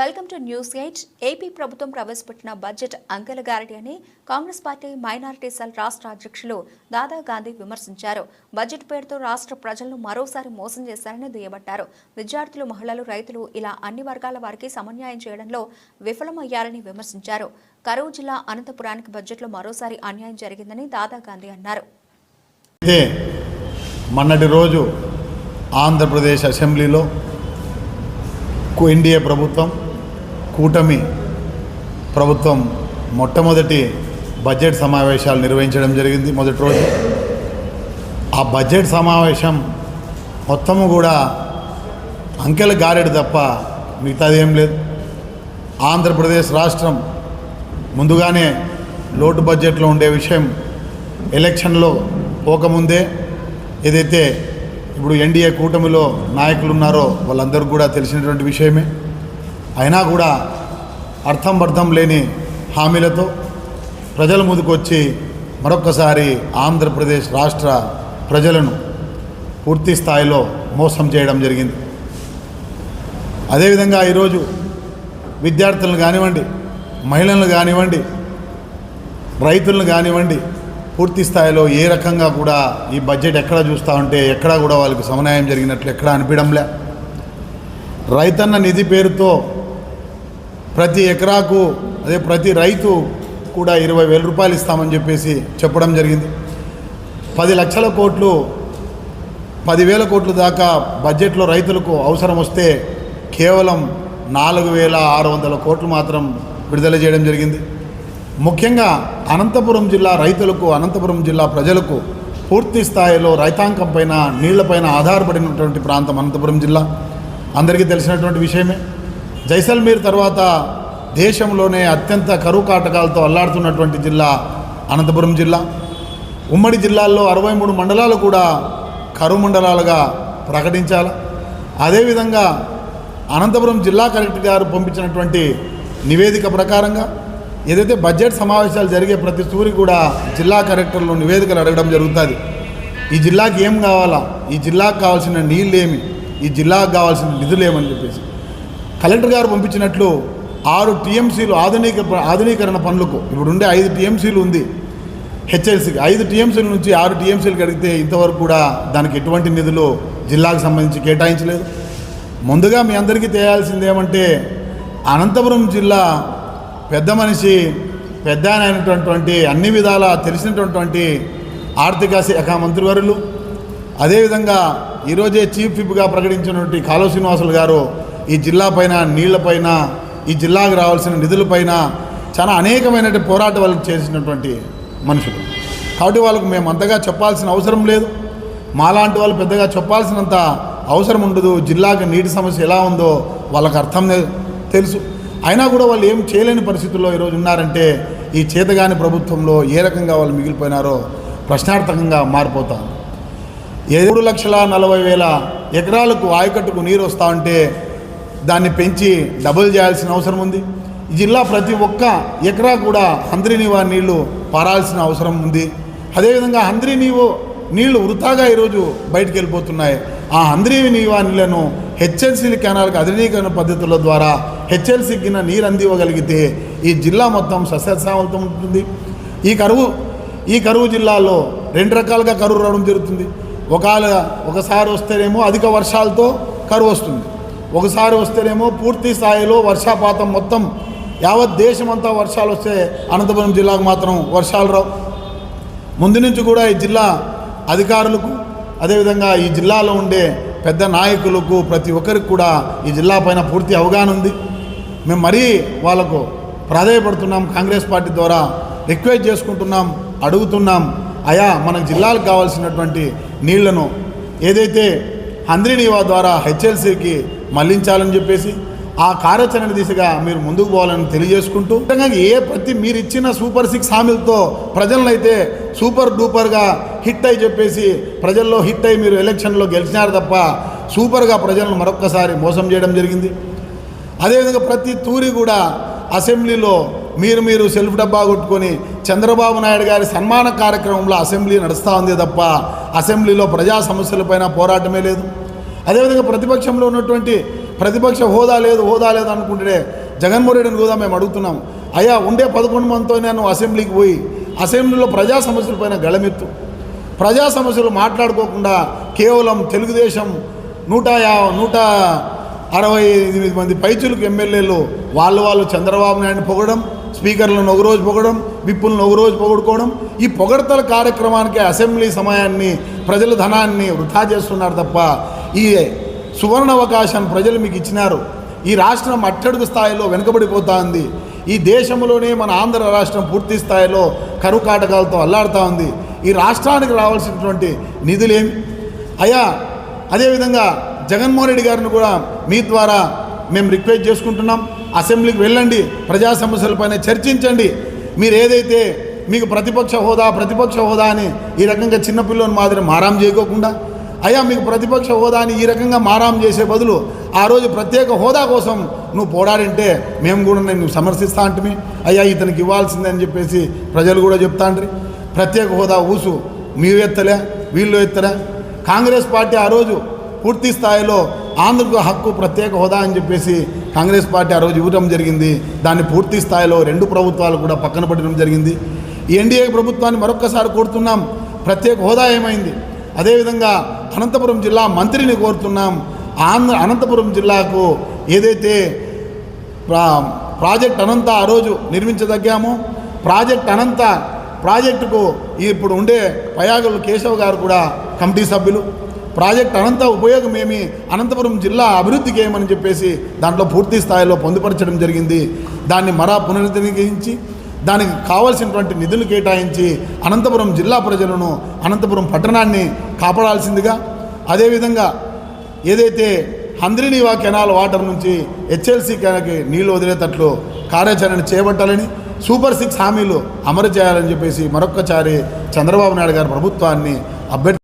Welcome to news eight. AP ప్రభుత్వం ప్రవేశపెట్టిన budget అంకెల గారడి అని కాంగ్రెస్ పార్టీ మైనారిటీ సెల్ రాష్ట్ర అధ్యక్షులు దాదా గాంధీ విమర్శించారు. బడ్జెట్ పేరుతో రాష్ట్ర ప్రజలను మరోసారి మోసం చేశారని దుయ్యబట్టారు. విద్యార్థులు మహిళలు రైతులు ఇలా అన్ని వర్గాల వారికి సమన్యాయం చేయడంలో విఫలమయ్యారని విమర్శించారు. కరువు జిల్లా అనంతపురానికి బడ్జెట్లో మరోసారి అన్యాయం జరిగిందని దాదా గాంధీ అన్నారు. మొన్నటి రోజు ఆంధ్రప్రదేశ్ అసెంబ్లీలో ఎన్డీఏ ప్రభుత్వం కూటమి ప్రభుత్వం మొట్టమొదటి బడ్జెట్ సమావేశాలు నిర్వహించడం జరిగింది మొదటి రోజు. ఆ బడ్జెట్ సమావేశం మొత్తము కూడా అంకెల గారెడు తప్ప మిగతాది ఏం లేదు. ఆంధ్రప్రదేశ్ రాష్ట్రం ముందుగానే లోటు బడ్జెట్లో ఉండే విషయం ఎలక్షన్లో పోకముందే ఏదైతే ఇప్పుడు ఎన్డీఏ కూటమిలో నాయకులు ఉన్నారో వాళ్ళందరికీ కూడా తెలిసినటువంటి విషయమే. అయినా కూడా అర్థం అర్థం లేని హామీలతో ప్రజల ముందుకొచ్చి మరొక్కసారి ఆంధ్రప్రదేశ్ రాష్ట్ర ప్రజలను పూర్తి స్థాయిలో మోసం చేయడం జరిగింది. అదేవిధంగా ఈరోజు విద్యార్థులను కానివ్వండి మహిళలను కానివ్వండి రైతులను కానివ్వండి పూర్తి స్థాయిలో ఏ రకంగా కూడా ఈ బడ్జెట్ ఎక్కడ చూస్తూ ఉంటే ఎక్కడా కూడా వాళ్ళకి సమన్యాయం జరిగినట్లు ఎక్కడా అనిపించడంలే. రైతన్న నిధి పేరుతో ప్రతి ఎకరాకు అదే ప్రతి రైతు కూడా ఇరవై వేల రూపాయలు ఇస్తామని చెప్పేసి చెప్పడం జరిగింది. పది లక్షల కోట్లు పదివేల కోట్ల దాకా బడ్జెట్లో రైతులకు అవసరం వస్తే కేవలం నాలుగు వేల ఆరు వందల కోట్లు మాత్రం విడుదల చేయడం జరిగింది. ముఖ్యంగా అనంతపురం జిల్లా రైతులకు అనంతపురం జిల్లా ప్రజలకు పూర్తి స్థాయిలో రైతాంగం పైన నీళ్ళపైన ఆధారపడినటువంటి ప్రాంతం అనంతపురం జిల్లా. అందరికీ తెలిసినటువంటి విషయమే. జైసల్మీర్ తర్వాత దేశంలోనే అత్యంత కరువు కాటకాలతో అల్లాడుతున్నటువంటి జిల్లా అనంతపురం జిల్లా. ఉమ్మడి జిల్లాల్లో అరవై మూడు మండలాలు కూడా కరువు మండలాలుగా ప్రకటించాలి. అదేవిధంగా అనంతపురం జిల్లా కలెక్టర్ గారు పంపించినటువంటి నివేదిక ప్రకారంగా ఏదైతే బడ్జెట్ సమావేశాలు జరిగే ప్రతి తూరి కూడా జిల్లా కలెక్టర్లు నివేదికలు అడగడం జరుగుతుంది. ఈ జిల్లాకి ఏం కావాలా? ఈ జిల్లాకు కావాల్సిన నీళ్ళు ఏమి ఈ జిల్లాకు కావాల్సిన నిధులు ఏమని చెప్పేసి. కలెక్టర్ గారు పంపించినట్లు ఆరు టీఎంసీలు ఆధునిక ఆధునీకరణ పనులకు ఇప్పుడు ఉండే ఐదు టీఎంసీలు ఉంది. హెచ్ఎల్సీకి ఐదు టీఎంసీల నుంచి ఆరు టీఎంసీలు కడిగితే ఇంతవరకు కూడా దానికి ఎటువంటి నిధులు జిల్లాకు సంబంధించి కేటాయించలేదు. ముందుగా మీ అందరికీ తెలియాల్సింది ఏమంటే అనంతపురం జిల్లా పెద్ద మనిషి పెద్ద అయినటువంటి అన్ని విధాల తెలిసినటువంటి ఆర్థిక శాఖ మంత్రివర్యులు. అదేవిధంగా ఈరోజే చీఫ్ విప్గా ప్రకటించినటువంటి కాలువ శ్రీనివాసులు గారు ఈ జిల్లా పైన నీళ్ళపైన ఈ జిల్లాకు రావాల్సిన నిధులపైన చాలా అనేకమైనటువంటి పోరాట వాళ్ళకి చేసినటువంటి మనుషులు. కాబట్టి వాళ్ళకు మేము అంతగా చెప్పాల్సిన అవసరం లేదు. మాలాంటి వాళ్ళు పెద్దగా చెప్పాల్సినంత అవసరం ఉండదు. జిల్లాకు నీటి సమస్య ఎలా ఉందో వాళ్ళకి అర్థం తెలుసు. అయినా కూడా వాళ్ళు ఏం చేయలేని పరిస్థితుల్లో ఈరోజు ఉన్నారంటే ఈ చేతగాని ప్రభుత్వంలో ఏ రకంగా వాళ్ళు మిగిలిపోయినారో ప్రశ్నార్థకంగా మారిపోతారు. ఏడు లక్షల నలభై వేల ఎకరాలకు ఆయకట్టుకు నీరు వస్తూ ఉంటే దాన్ని పెంచి డబుల్ చేయాల్సిన అవసరం ఉంది. జిల్లా ప్రతి ఒక్క ఎకరా కూడా హంద్రి నీవా నీళ్ళు పారాల్సిన అవసరం ఉంది. అదేవిధంగా హంద్రి నీవు నీళ్ళు వృథాగా ఈరోజు బయటికి వెళ్ళిపోతున్నాయి. ఆ హంద్రి నీవా నీళ్ళను హెచ్ఎల్సీల కెనాల్కి అధునీకరణ పద్ధతుల ద్వారా హెచ్ఎల్సీకి గిన్న నీరు అందివ్వగలిగితే ఈ జిల్లా మొత్తం సస్యశ్యామలతో ఉంటుంది. ఈ కరువు ఈ కరువు జిల్లాలో రెండు రకాలుగా కరువు రావడం జరుగుతుంది. ఒకవేళ ఒకసారి వస్తేనేమో అధిక వర్షాలతో కరువు వస్తుంది. ఒకసారి వస్తేనేమో పూర్తి స్థాయిలో వర్షాపాతం మొత్తం యావత్ దేశమంతా వర్షాలు వస్తే అనంతపురం జిల్లాకు మాత్రం వర్షాలు రావు. ముందు నుంచి కూడా ఈ జిల్లా అధికారులకు అదేవిధంగా ఈ జిల్లాలో ఉండే పెద్ద నాయకులకు ప్రతి ఒక్కరికి కూడా ఈ జిల్లా పైన పూర్తి అవగాహన ఉంది. మేము మరీ వాళ్ళకు ప్రాధాయపడుతున్నాం కాంగ్రెస్ పార్టీ ద్వారా రిక్వెస్ట్ చేసుకుంటున్నాం అడుగుతున్నాం అయా మన జిల్లాలకు కావాల్సినటువంటి నీళ్ళను ఏదైతే హంద్రీనీవా ద్వారా హెచ్ఎల్సీకి మళ్ళించాలని చెప్పేసి ఆ కార్యాచరణ దిశగా మీరు ముందుకు పోవాలని తెలియజేసుకుంటూ ఏ ప్రతి మీరు ఇచ్చిన సూపర్ సిక్స్ హామీలతో ప్రజలనైతే సూపర్ డూపర్గా హిట్ అయి చెప్పేసి ప్రజల్లో హిట్ అయి మీరు ఎలక్షన్లో గెలిచినారు తప్ప సూపర్గా ప్రజలను మరొక్కసారి మోసం చేయడం జరిగింది. అదేవిధంగా ప్రతి తూరి కూడా అసెంబ్లీలో మీరు మీరు సెల్ఫ్ డబ్బా కొట్టుకొని చంద్రబాబు నాయుడు గారి సన్మాన కార్యక్రమంలో అసెంబ్లీ నడుస్తూ ఉంది తప్ప అసెంబ్లీలో ప్రజా సమస్యలపైన పోరాటమే లేదు. అదేవిధంగా ప్రతిపక్షంలో ఉన్నటువంటి ప్రతిపక్ష హోదా లేదు హోదా లేదు అనుకుంటే జగన్మోహన్ రెడ్డిని కూడా మేము అడుగుతున్నాం. అయ్యా ఉండే పదకొండు మందితో నేను అసెంబ్లీకి పోయి అసెంబ్లీలో ప్రజా సమస్యలపైన గళమెత్తు. ప్రజా సమస్యలు మాట్లాడుకోకుండా కేవలం తెలుగుదేశం నూట యా నూట అరవై ఎనిమిది మంది పైచులకు ఎమ్మెల్యేలు వాళ్ళు వాళ్ళు చంద్రబాబు నాయుడిని పొగడం స్పీకర్లను ఒకరోజు పొగడం విప్పులను ఒకరోజు రోజు ఈ పొగడతల కార్యక్రమానికి అసెంబ్లీ సమయాన్ని ప్రజల ధనాన్ని వృధా చేస్తున్నారు తప్ప ఈ సువర్ణ అవకాశం ప్రజలు మీకు ఇచ్చినారు. ఈ రాష్ట్రం అట్టడుగు స్థాయిలో వెనుకబడిపోతా ఉంది ఈ దేశంలోనే మన ఆంధ్ర రాష్ట్రం పూర్తి స్థాయిలో కరువు కాటకాలతో అల్లాడుతూ ఉంది. ఈ రాష్ట్రానికి రావాల్సినటువంటి నిధులేమి అయ్యా అదేవిధంగా జగన్మోహన్ రెడ్డి గారిని కూడా మీ ద్వారా మేము రిక్వెస్ట్ చేసుకుంటున్నాం. అసెంబ్లీకి వెళ్ళండి. ప్రజా సమస్యలపైన చర్చించండి. మీరు ఏదైతే మీకు ప్రతిపక్ష హోదా ప్రతిపక్ష హోదా అని ఈ రకంగా చిన్నపిల్లని మాదిరి మారాం చేయకోకుండా అయ్యా మీకు ప్రతిపక్ష హోదాని ఈ రకంగా మారాం చేసే బదులు ఆ రోజు ప్రత్యేక హోదా కోసం నువ్వు పోరాడింటే మేము కూడా నేను సమర్థిస్తా అంటే అయ్యా ఇతనికి ఇవ్వాల్సిందే అని చెప్పేసి ప్రజలు కూడా చెప్తాండ్రి ప్రత్యేక హోదా ఊసు. మీరు ఎత్తలే వీళ్ళు ఎత్తలే. కాంగ్రెస్ పార్టీ ఆ రోజు పూర్తి స్థాయిలో ఆంధ్రకు హక్కు ప్రత్యేక హోదా అని చెప్పేసి కాంగ్రెస్ పార్టీ ఆ రోజు ఇవ్వడం జరిగింది. దాన్ని పూర్తి స్థాయిలో రెండు ప్రభుత్వాలు కూడా పక్కన పెట్టడం జరిగింది. ఎన్డీఏ ప్రభుత్వాన్ని మరొక్కసారి కోరుతున్నాం. ప్రత్యేక హోదా ఏమైంది? అదేవిధంగా అనంతపురం జిల్లా మంత్రిని కోరుతున్నాం. ఆంధ్ర అనంతపురం జిల్లాకు ఏదైతే ప్రా ప్రాజెక్ట్ అనంత ఆ రోజు నిర్మించదగ్గాము. ప్రాజెక్ట్ అనంత ప్రాజెక్టుకు ఇప్పుడు ఉండే పయాగులు కేశవ్ గారు కూడా కమిటీ సభ్యులు. ప్రాజెక్ట్ అనంత ఉపయోగం ఏమి? అనంతపురం జిల్లా అభివృద్ధికి ఏమని చెప్పేసి దాంట్లో పూర్తి స్థాయిలో పొందుపరచడం జరిగింది. దాన్ని మరా పునరుద్ధరించి దానికి కావాల్సినటువంటి నిధులు కేటాయించి అనంతపురం జిల్లా ప్రజలను అనంతపురం పట్టణాన్ని కాపాడాల్సిందిగా అదేవిధంగా ఏదైతే హంద్రినీవా కెనాల్ వాటర్ నుంచి హెచ్ఎల్సీ కెనకి నీళ్ళు వదిలేటట్లు కార్యాచరణ చేపట్టాలని సూపర్ సిక్స్ హామీలు అమలు చేయాలని చెప్పేసి మరొక్కసారి చంద్రబాబు నాయుడు గారి ప్రభుత్వాన్ని అభ్యర్థి